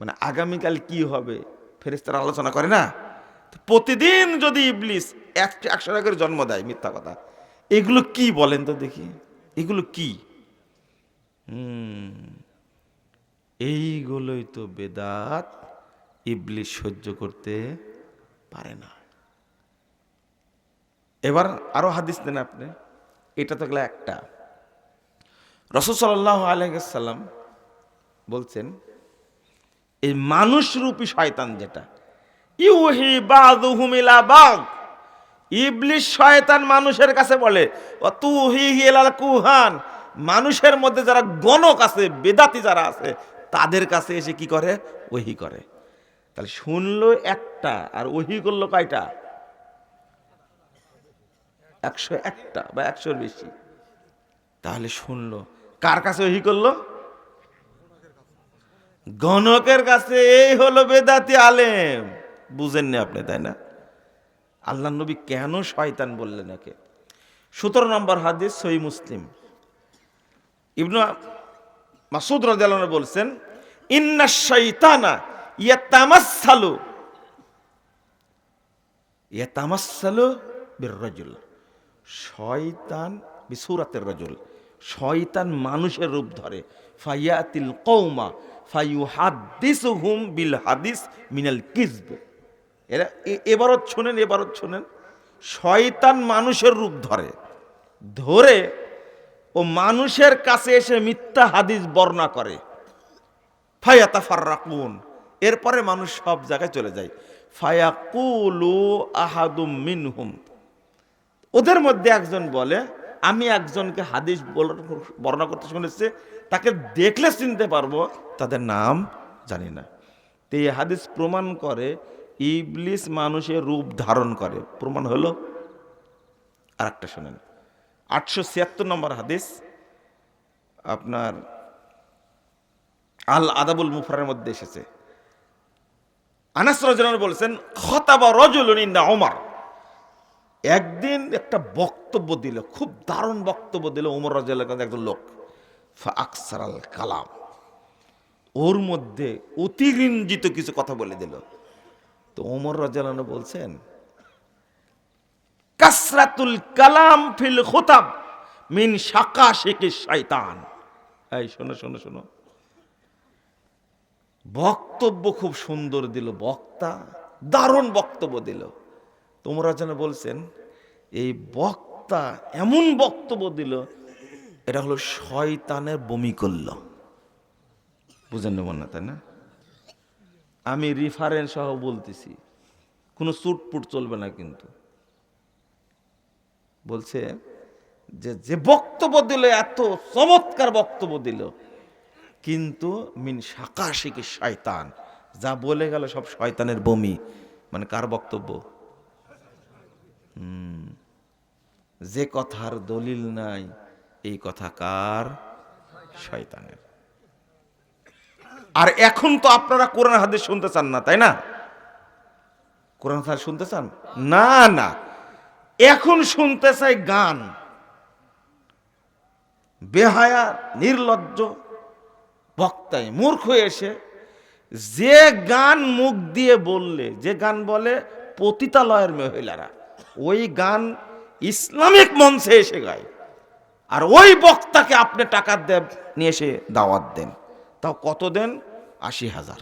মানে আগামীকাল কি হবে? ফেরেস্তারা আলোচনা করে না? প্রতিদিন যদি ইবলিস একশো একশো টাকার জন্ম দেয়, মিথ্যা কথা, এগুলো কি বলেন তো দেখি? এগুলো কি? এইগুলোই তো বেদাত ইবলিস সহ্য করতে পারে না। এবার আরও হাদিস দেন আপনি। এটা তো গেলে একটা। রসদ সাল্লাহ আলাইসাল্লাম বলছেন এই মানুষরূপী শয়তান যেটা। ইউহি বাদুহুম ইলা বাগ ইবলিশ শয়তান মানুষের কাছে বলে তুহি হিলাল কুহান মানুষের মধ্যে যারা গণক আছে, বেদাতি যারা আছে, তাদের কাছে এসে কি করে? ওহি করে। তাহলে শুনলো একটা, আর ওহি করল কয়টা? একশো একটা বা একশোর বেশি। তাহলে শুনলো। কার কাছে ওহি করল? গণকের কাছে এই হলো বেদাতি আলেম। বুঝেননি আপনি, তাই না? আল্লাহ নবী কেন শয়তান বললেন একে? সতেরো নম্বর হাদিস সই মুসলিম। ইবনু মাসুদ আনহু বলছেন, ইন্না শাইতানা ইয়াতামাসসালু। ইয়াতামাসসালু বিররাজুল। শয়তান বিসুরাতের রাজুল। শয়তান মানুষের রূপ ধরে। ফাইয়াতিল কৌমা ফাইয়ুহাদ্দিসুহুম বিল হাদিস মিনাল কিজব এরা এবারত শোনেন এবারত শোনেন। শয়তান মানুষের রূপ ধরে। ধরে ও মানুষের কাছে এসে মিথ্যা হাদিস বর্ণনা করে। ফায়াতা ফার্রাকুন এরপরে মানুষ সব জায়গায় চলে যায়। ফায়াকুলু আহাদুম মিনহুম। ওদের মধ্যে একজন বলে, আমি একজনকে হাদিস বর্ণনা করতে শুনেছি তাকে দেখলে চিনতে পারব, তাদের নাম জানি না। তো এই হাদিস প্রমাণ করে, ইবলিস মানুষের রূপ ধারণ করে। প্রমাণ হলো আর একটা শোনেন। আটশো ছিয়াত্তর নম্বর হাদিস, আপনার আল আদাবুল মুফারের মধ্যে এসেছে। আনাস রজন বলছেন, খতাবা রজুল ইন্দা ওমর একদিন একটা বক্তব্য দিল, খুব দারুণ বক্তব্য দিল ওমর রাজিয়াল একজন লোক। আকসার কালাম। ওর মধ্যে অতিরঞ্জিত কিছু কথা বলে দিল। তো ওমর রাজিয়াল বলছেন, কাসরাতুল কালাম ফিল খুতাব মিন শাকা শেখে শয়তান এই, শোনো শোনো শোনো। বক্তব্য খুব সুন্দর দিল, বক্তা দারুণ বক্তব্য দিল। তোমরা যেন বলছেন, এই বক্তা এমন বক্তব্য দিল এটা হলো শয়তানের বমি করল বুঝেন না, তাই না? আমি রিফারেন্স সহ বলতেছি, কোনো চুটপুট চলবে না কিন্তু। বলছে যে যে বক্তব্য দিল, এত চমৎকার বক্তব্য দিল, কিন্তু মিন শাকাশিকে শয়তান, যা বলে গেল সব শয়তানের বমি। মানে কার বক্তব্য? যে কথার দলিল নাই এই কথা কার? শয়তানের। আর এখন তো আপনারা কোরআন হাদিস শুনতে চান না, তাই না? কোরআন হাদিস শুনতে চান? না না। এখন শুনতে চাই গান। বেহায়া, নির্লজ্জ বক্তায় মূর্খ এসে যে গান মুখ দিয়ে বললে, যে গান বলে পতিতালয়ের মহিলারা, ওই গান ইসলামিক মঞ্চে এসে গায়। আর ওই বক্তাকে আপনি টাকা দেব, নিয়ে এসে দাওয়াত দেন। তাও কত দেন? আশি হাজার।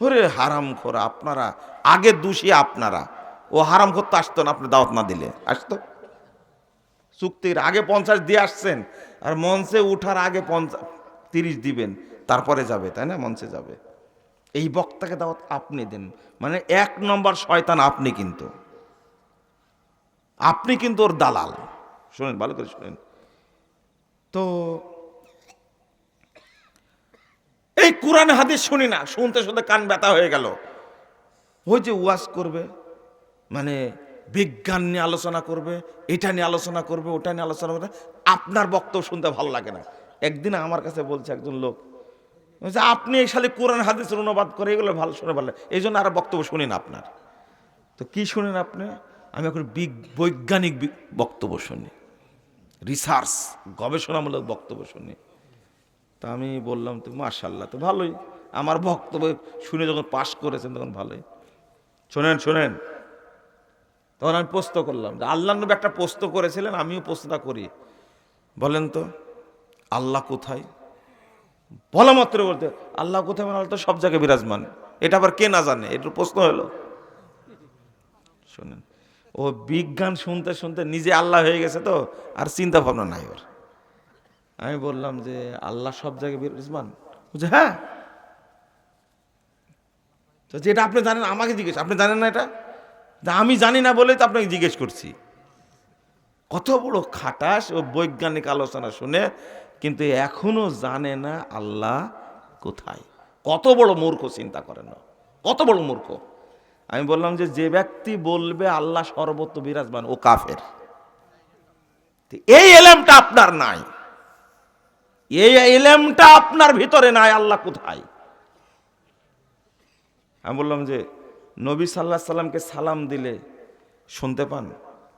ওরে হারাম খোরা, আপনারা, আগে দোষী আপনারা। ও হারাম করতে আসতো না, আপনি দাওয়াত না দিলে। আসতো। চুক্তির আগে পঞ্চাশ দিয়ে আসছেন, আর মঞ্চে উঠার আগে পঞ্চাশ তিরিশ দিবেন, তারপরে যাবে, তাই না? মঞ্চে যাবে। এই বক্তাকে দাওয়াত আপনি দেন। মানে এক নম্বর শয়তান আপনি কিন্তু। আপনি কিন্তু ওর দালাল। শোনেন ভালো করে শোনেন। তো এই কোরআন হাদিস শুনি না শুনতে শুনতে কান ব্যথা হয়ে গেল। ওই যে ওয়াজ করবে মানে বিজ্ঞান নিয়ে আলোচনা করবে এটা নিয়ে আলোচনা করবে ওটা নিয়ে আলোচনা করবে আপনার বক্তব্য শুনতে ভালো লাগে না। একদিন আমার কাছে বলছে একজন লোক বলছে, আপনি এই সালে কোরআন হাদিসের অনুবাদ করে এগুলো ভালো শুনে ভালো। এই জন্য আর বক্তব্য শুনি না আপনার। তো কি শুনেন আপনি? আমি এখন বৈজ্ঞানিক বক্তব্য শুনি। রিসার্চ গবেষণামূলক বক্তব্য শুনি। তা আমি বললাম, তো মাশাল্লাহ তো ভালোই। আমার বক্তব্য শুনে যখন পাশ করেছেন তখন ভালোই। শোনেন শোনেন। তখন আমি পোস্ত করলাম আল্লাহ নবী একটা পোস্ত করেছিলেন, আমিও পোস্তটা করি। বলেন তো, আল্লাহ কোথায়? বলা মাত্র বলতে, আল্লাহ কোথায় মানে আল্লাহ তো সব জায়গায় বিরাজমান। এটা আবার কে না জানে একটু প্রশ্ন হলো। শোনেন। ও বিজ্ঞান শুনতে শুনতে নিজে আল্লাহ হয়ে গেছে তো, আর চিন্তা ভাবনা নাই ওর। আমি বললাম যে, আল্লাহ সব জায়গায় বিরাজমান বলছে হ্যাঁ। তো যেটা আপনি জানেন, আমাকে জিজ্ঞেস, আপনি জানেন না এটা? আমি জানি না বলেই তো আপনাকে জিজ্ঞেস করছি। কত বড় খাটাস ও বৈজ্ঞানিক আলোচনা শুনে, কিন্তু এখনও জানে না আল্লাহ কোথায়। কত বড় মূর্খ চিন্তা করেন কত বড় মূর্খ। আমি বললাম যে যে ব্যক্তি বলবে, আল্লাহ সর্বত্র বিরাজমান, ও কাফের। এই এলেমটা আপনার নাই। এই এলেমটা আপনার ভিতরে নাই, আল্লাহ কোথায়? আমি বললাম যে, নবী সাল্লাহ সাল্লামকে সালাম দিলে শুনতে পান?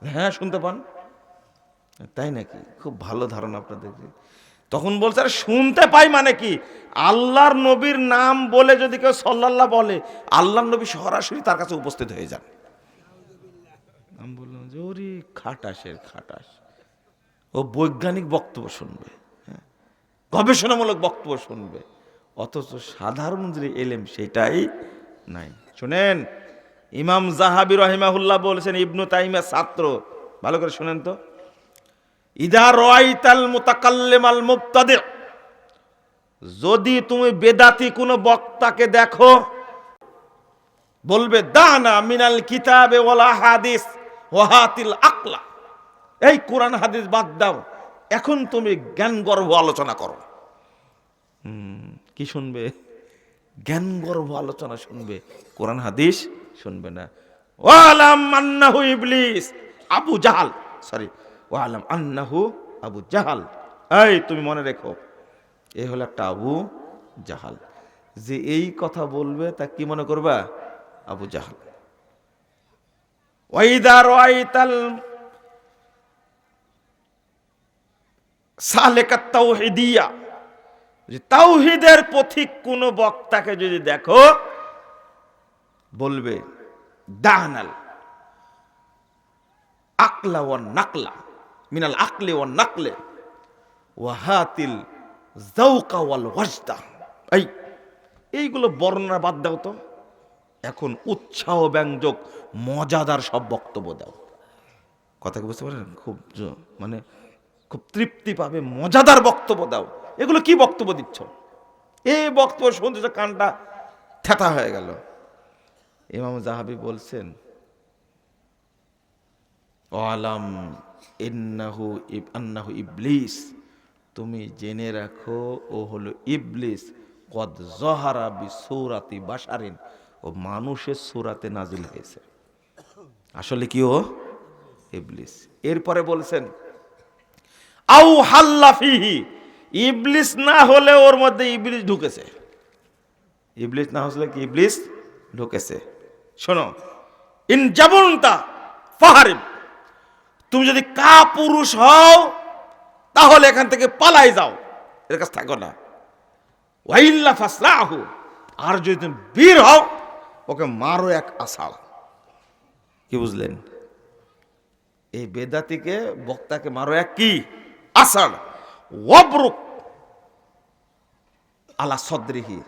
হ্যাঁ শুনতে পান। তাই নাকি? খুব ভালো ধারণা আপনাদের। তখন বলছে, আরে, শুনতে পাই মানে কি? আল্লাহর নবীর নাম বলে যদি কেউ সাল্লাল্লাহ বলে, আল্লাহর নবী সরাসরি তার কাছে উপস্থিত হয়ে যান। বললাম, যে ওরে খাটাসের খাটাস। ও বৈজ্ঞানিক বক্তব্য শুনবে হ্যাঁ? গবেষণামূলক বক্তব্য শুনবে। অথচ সাধারণ যে এলেম সেটাই নাই। শোনেন, ইমাম জাহাবি রহিমাহুল্লাহ বলেছেন, ইবনু তাইমের ছাত্র। ভালো করে শোনেন তো। ইদা রয়তাল মুবতাদি। যদি তুমি বেদাতি কোনো বক্তাকে দেখো, বলবে, দানা মিনাল কিতাবে ওয়ালা হাদিস ওয়াহাতিল আকলা এই কোরআন হাদিস বাদ দাও। এখন তুমি জ্ঞান গর্ভ আলোচনা করো। কি শুনবে? জ্ঞান গর্ভ আলোচনা শুনবে। কোরআন হাদিস শুনবে না। ওয়ালাম আন্নাহু ইবলিস। আবু জাহাল সরি ওয়ালাম আন্নাহু আবু জাহাল। এই, তুমি মনে রেখো, এ হলো একটা আবু জাহাল। যে এই কথা বলবে, তা কি মনে করবা? আবু জাহাল। ওয়াইদা রাআইতাল সালেকাত তাওহীদিয়া। যে তাওহীদের পথিক কোনো বক্তাকে যদি দেখো, বলবে, দাহানাল আকলা ওয়ান নাকলা। মিনাল আকলে ওয়ান নাকলে, ওয়াহাতিল জাউকা ওয়াল ওয়াজদা। এই, এইগুলো বর্ণনা বাদ দাও তো। এখন উৎসাহ ব্যঞ্জক, মজাদার সব বক্তব্য দাও। কথা কি বুঝতে পারেন খুব মানে খুব তৃপ্তি পাবে, মজাদার বক্তব্য দাও। এগুলো কি বক্তব্য দিচ্ছ? এই বক্তব্য শুনতে কানটা থেতা হয়ে গেল। ইমাম জাহাবি বলছেন, আলাম ইন্নাহু ইব আন্নাহু ইবলিস। তুমি জেনে রাখো, ও হলো ইবলিস। কদ জহারা বি সৌরাতি বাসারিন ও মানুষের সুরাতে নাজিল হয়েছে। আসলে কি ও? ইবলিস। এরপরে বলছেন, আউ হাল্লাফিহি ইবলিস না হলে ওর মধ্যে ইবলিস ঢুকেছে। ইবলিস না হলে কি ইবলিস? ঢুকেছে। শোনো, ইন জাবুনতা ফাহারিব। তুমি যদি কা পুরুষ হও, তাহলে এখান থেকে পালাই যাও। এর কাছে থাকো না। ওয়াইল্লা ফাসলাহু। আর যদি তুমি বীর হও, ওকে মারো এক আষাঢ় কি বুঝলেন? এই বেদাতিকে, বক্তাকে মারো এক কি? আষাঢ় ওয়াবরুক আলা সদ্রিহি।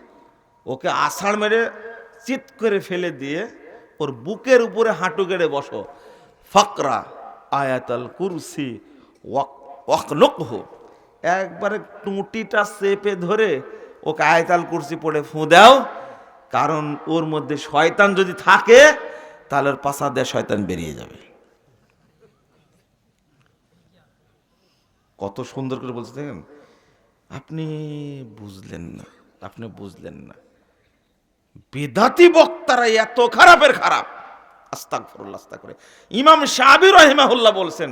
ওকে আষাঢ় মেরে চিত করে ফেলে দিয়ে ওর বুকের উপরে হাঁটু গেড়ে বসো। ফকরা। আয়াতাল কুরসি একবারে টুটিটা চেপে ধরে ওকে আয়াতাল কুরসি পড়ে ফু দাও, কারণ ওর মধ্যে শয়তান যদি থাকে, তাহলে ওর পাশা দিয়ে শয়তান বেরিয়ে যাবে। কত সুন্দর করে বলছে, দেখেন, আপনি বুঝলেন না, আপনি বুঝলেন না। বেদাতি বক্তারা এত খারাপের খারাপ। করে ইমাম বলছেন,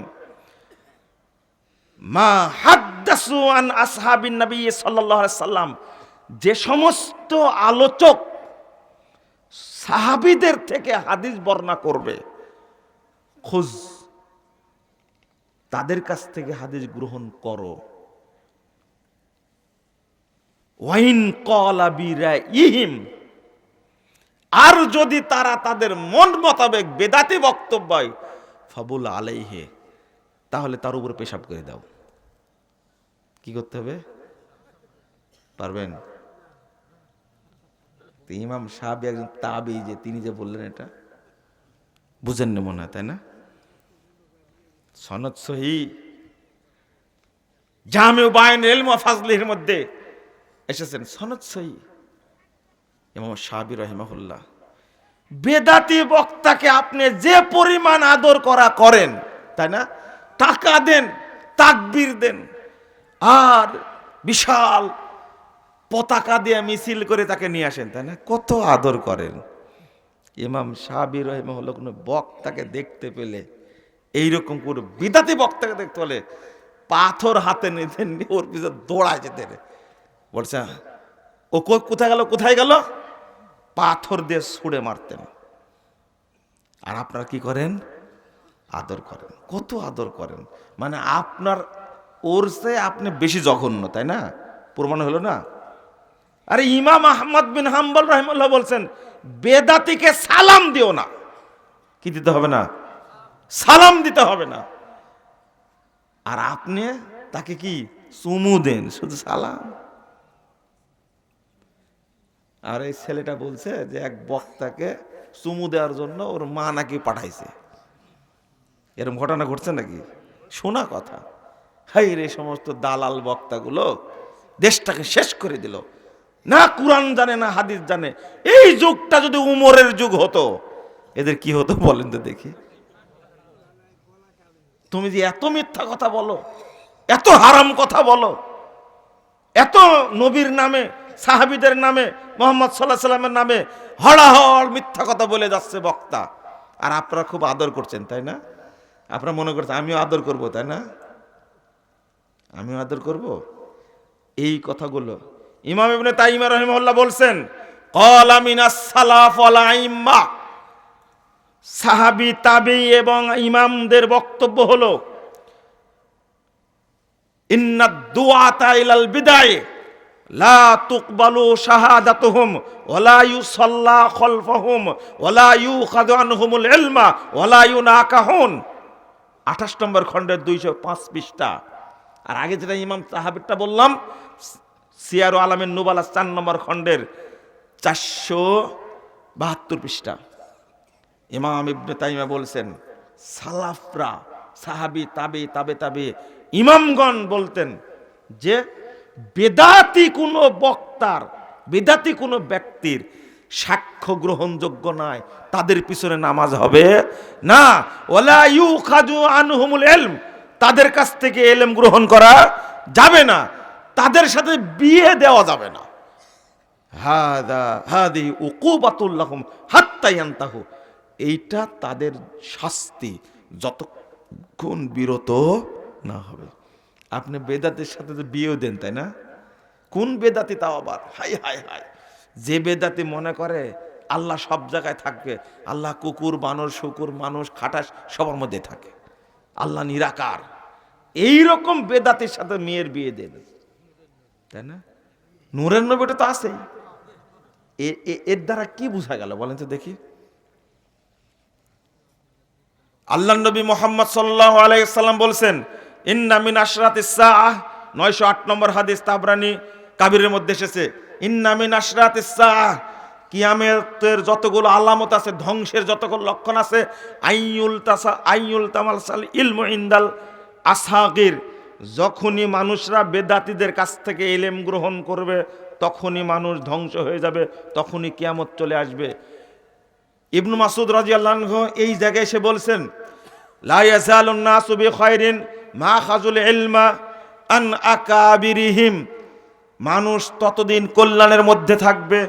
মা হাদ্দাসু আন আসহাবিন নবী সাল্লাল্লাহু আলাইহি সাল্লাম। যে সমস্ত আলোচক সাহাবীদের থেকে হাদিস বর্ণনা করবে, খোঁজ। তাদের কাছ থেকে হাদিস গ্রহণ করো। ওয়াইন কলাবিরা ইহিম আর যদি তারা তাদের মন মোতাবেক বেদাতি বক্তব্য ফাবুল আলাইহে, তাহলে তার উপর পেশাব করে দাও। কি করতে হবে? পারবেন? ইমাম সাহেব একজন তাবি, যে তিনি যে বললেন এটা বুঝেন না মনে হয়, তাই না? সনদ সহি, জামে বায়ন এলমা ফাজলির মধ্যে এসেছেন। সনদ সহি। ইমাম সাহাবি রহিমাহুল্লাহ। বেদাতি বক্তাকে আপনি যে পরিমাণ আদর করা করেন, তাই না? টাকা দেন, তাকবির দেন, আর বিশাল পতাকা দিয়ে মিছিল করে তাকে নিয়ে আসেন, তাই না? কত আদর করেন। ইমাম সাহাবি রহিমাহুল্লাহ কোনো বক্তাকে দেখতে পেলে, এইরকম করে বিদাতি বক্তাকে দেখতে পেলে, পাথর হাতে নিতেন, ওর পিছনে দৌড়ায় যেতেন। বলছে ও কো- কোথায় গেল কোথায় গেল? পাথর দিয়ে ছুঁড়ে মারতেন। আর আপনারা কি করেন? আদর করেন। কত আদর করেন। মানে আপনার ওর চেয়ে আপনি বেশি জঘন্য, তাই না? প্রমাণ হলো না? আরে ইমাম আহমদ বিন হাম্বল রহিমুল্লাহ বলছেন, বেদাতিকে সালাম দিও না। কি দিতে হবে না? সালাম দিতে হবে না। আর আপনি তাকে কি? চুমু দেন, শুধু সালাম। আর এই ছেলেটা বলছে যে এক বক্তাকে চুমু দেওয়ার জন্য ওর মা নাকি পাঠাইছে। এরকম ঘটনা ঘটছে নাকি? শোনা কথা। হাই রে, সমস্ত দালাল বক্তাগুলো দেশটাকে শেষ করে দিল। না কোরআন জানে, না হাদিস জানে। এই যুগটা যদি উমরের যুগ হতো, এদের কি হতো বলেন তো দেখি। তুমি যে এত মিথ্যা কথা বলো, এত হারাম কথা বলো, এত নবীর নামে সাহাবিদের নামে, মোহাম্মদ সাল্লাহ সাল্লামের নামে হড়াহড় মিথ্যা কথা বলে যাচ্ছে বক্তা। আর আপনারা খুব আদর করছেন, তাই না? আপনারা মনে করছেন, আমিও আদর করব তাই না? আমিও আদর করব এই কথাগুলো ইমাম ইবনে তাইমা রহিমাহুল্লাহ বলছেন, কল সালাফ ওয়াল আইম্মা সাহাবি, তাবি এবং ইমামদের বক্তব্য হলো ইন্না দুআতা ইলাল বিদায় লা তুকবালু শাহাদাতুহুম ওয়ালা ইউসাল্লা খলফাহুম ওয়ালা ইউখাযু আনহুমুল ইলমা ওয়ালা ইউনাকাহুন। 28 নম্বর খণ্ডের 205 পৃষ্ঠা। আর আগে যেটা ইমাম সাহাবিরটা বললাম, সিয়ারু আলামের নুবালা চার নম্বর খণ্ডের চারশো বাহাত্তর পৃষ্ঠা। ইমাম ইবনে তাইমা বলছেন, সালাফরা, সাহাবি, তাবে তাবে তাবে, ইমামগণ বলতেন যে বেদাতি কোনো বক্তার, বেদাতি কোনো ব্যক্তির সাক্ষ্য গ্রহণযোগ্য নয় তাদের পিছনে নামাজ হবে। না ওলা ইউ খাজু আনহুমুল এলম তাদের কাছ থেকে এলেম গ্রহণ করা যাবে না। তাদের সাথে বিয়ে দেওয়া যাবে না। এইটা তাদের শাস্তি, যতক্ষণ বিরত না হবে। আপনি বেদাতের সাথে তো বিয়েও দেন, তাই না? কোন বেদাতি তাও আবার? হাই হাই হাই। যে বেদাতি মনে করে, আল্লাহ সব জায়গায় থাকবে আল্লাহ কুকুর, বানর, শুকুর, মানুষ, খাটাস সবার মধ্যে থাকে। আল্লাহ নিরাকার। এই রকম বেদাতির সাথে মেয়ের বিয়ে দেন। তাই না? নূরের নবীটা তো আছেই। এর দ্বারা কি বোঝা গেল বলেন তো দেখি। আল্লাহ নবী মোহাম্মদ সাল্লাহ আলাইসাল্লাম বলছেন ইন্না মিন আশরাত ইসাহ নয়শো আট নম্বর হাদিস তাবরানি কাবিরের মধ্যে এসেছে। ইন্না মিন আশরাত ইসাহ কিয়ামেতের যতগুলো আলামত আছে, ধ্বংসের যতগুলো লক্ষণ আছে আইউল তাসা আইউল তামাল সাল ইলম ইন্দাল আসাগির, যখনই মানুষরা বেদাতিদের কাছ থেকে এলেম গ্রহণ করবে, তখনই মানুষ ধ্বংস হয়ে যাবে, তখনই কিয়ামত চলে আসবে। ইবনু মাসুদ রাজিয়াল্লাহ এই জায়গায় এসে বলছেন, লা ইয়াজালুন নাসু বিখাইরিন মা ইলমা আন মানুষ ততদিন কল্যাণের মধ্যে থাকবে,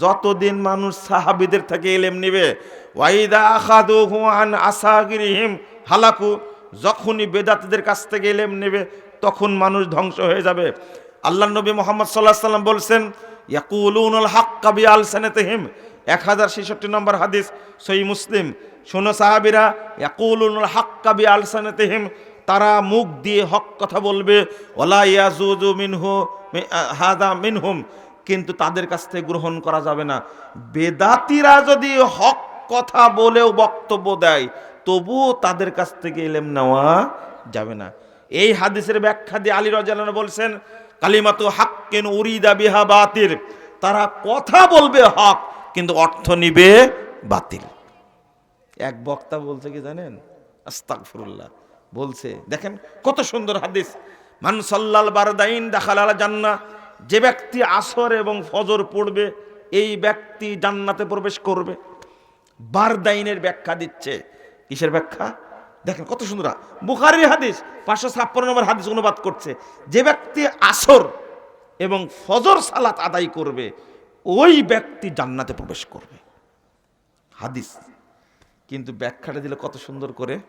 যতদিন মানুষ সাহাবিদের থেকে এলেম নেবে। ওয়াইদা আন হালাকু, যখনই বেদাতদের কাছ থেকে এলেম নেবে, তখন মানুষ ধ্বংস হয়ে যাবে। আল্লাহ নবী মোহাম্মদ সাল্লাহ সাল্লাম বলছেন, ইয়াকুলুনুল হাক্কা আলসানাতিহিম। এক হাজার ছেষট্টি নম্বর হাদিস সই মুসলিম। শোনো সাহাবিরা, ইয়াকুলুনুল হাক্কা বি আলসানাতিহিম। তারা মুখ দিয়ে হক কথা বলবে, ওলা ইয়াজুজু মিনহু হাদা মিনহুম কিন্তু তাদের কাছ থেকে গ্রহণ করা যাবে না। বেদাতিরা যদি হক কথা বলেও বক্তব্য দেয়, তবুও তাদের কাছ থেকে এলেম নেওয়া যাবে না। এই হাদিসের ব্যাখ্যা দিয়ে আলী রাজালান বলছেন, কালিমাতু হাক্কেন উরিদা বিহা বাতিল তারা কথা বলবে হক, কিন্তু অর্থ নিবে বাতিল। এক বক্তা বলছে কি জানেন? আস্তাগফিরুল্লাহ। বলছে, দেখেন কত সুন্দর হাদিস। মান সাল্লাল বারদাইন দেখালাল জান্না যে ব্যক্তি আসর এবং ফজর পড়বে, এই ব্যক্তি জান্নাতে প্রবেশ করবে। বারদাইনের ব্যাখ্যা দিচ্ছে। কিসের ব্যাখ্যা? দেখেন কত সুন্দর। বুখারির হাদিস পাঁচশো ছাপ্পান্ন নম্বর হাদিস অনুবাদ করছে, যে ব্যক্তি আসর এবং ফজর সালাত আদায় করবে, ওই ব্যক্তি জান্নাতে প্রবেশ করবে। হাদিস। কিন্তু ব্যাখ্যাটা দিলে কত সুন্দর করে